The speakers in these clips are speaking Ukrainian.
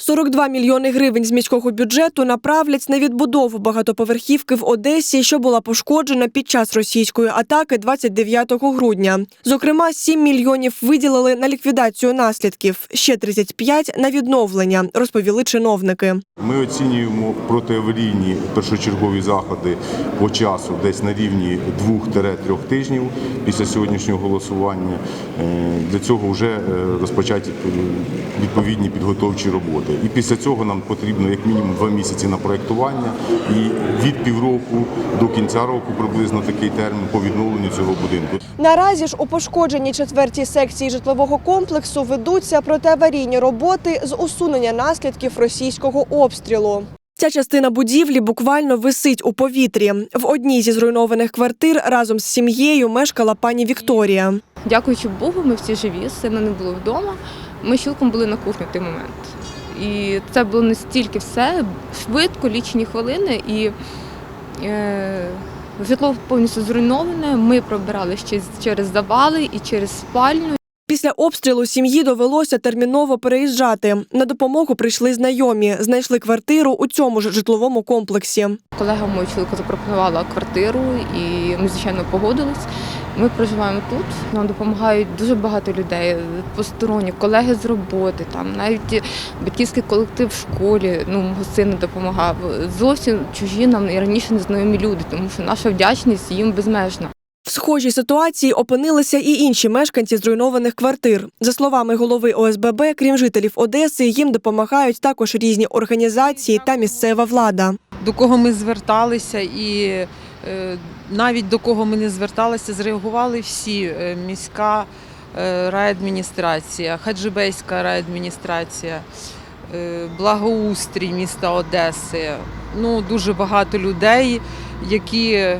42 мільйони гривень з міського бюджету направлять на відбудову багатоповерхівки в Одесі, що була пошкоджена під час російської атаки 29 грудня. Зокрема, 7 мільйонів виділили на ліквідацію наслідків, ще 35 – на відновлення, розповіли чиновники. Ми оцінюємо протиаварійні першочергові заходи по часу десь на рівні 2-3 тижнів після сьогоднішнього голосування. Е, Для цього вже е, розпочаті відповідні підготовчі роботи. І після цього нам потрібно як мінімум 2 місяці на проєктування і від півроку до кінця року приблизно такий термін по відновленню цього будинку. Наразі ж у пошкодженій четвертій секції житлового комплексу ведуться протиаварійні роботи з усунення наслідків російського обстрілу. Ця частина будівлі буквально висить у повітрі. В одній зі зруйнованих квартир разом з сім'єю мешкала пані Вікторія. Дякуючи Богу, ми всі живі, сина не було вдома. Ми з чоловіком були на кухні в той момент. І це було настільки все швидко, лічені хвилини, і е, житло повністю зруйноване. Ми пробирали ще через завали і через спальню. Після обстрілу сім'ї довелося терміново переїжджати. На допомогу прийшли знайомі, знайшли квартиру у цьому ж житловому комплексі. Колега мого чоловіка запропонувала квартиру, і ми, звичайно, погодились. Ми проживаємо тут. Нам допомагають дуже багато людей, посторонні, колеги з роботи, там навіть батьківський колектив в школі. Ну, мого сина допомагав. Зовсім чужі нам і раніше незнайомі люди, тому що наша вдячність їм безмежна. В схожій ситуації опинилися і інші мешканці зруйнованих квартир. За словами голови ОСББ, крім жителів Одеси, їм допомагають також різні організації та місцева влада. до кого ми зверталися, і е, навіть до кого ми не зверталися, зреагували всі Е, міська е, райадміністрація, Хаджибейська райадміністрація, е, благоустрій міста Одеси. Ну, дуже багато людей, які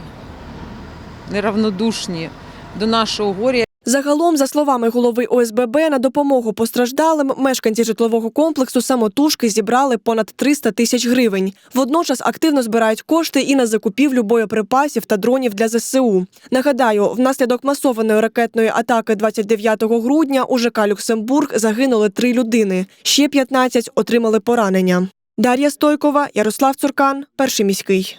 неравнодушні до нашого горя. Загалом, за словами голови ОСББ, на допомогу постраждалим мешканці житлового комплексу самотужки зібрали понад 300 тисяч гривень. Водночас активно збирають кошти і на закупівлю боєприпасів та дронів для ЗСУ. Нагадаю, внаслідок масованої ракетної атаки 29 грудня у ЖК Люксембург загинули три людини. Ще 15 отримали поранення. Дар'я Стойкова, Ярослав Цуркан, перший міський.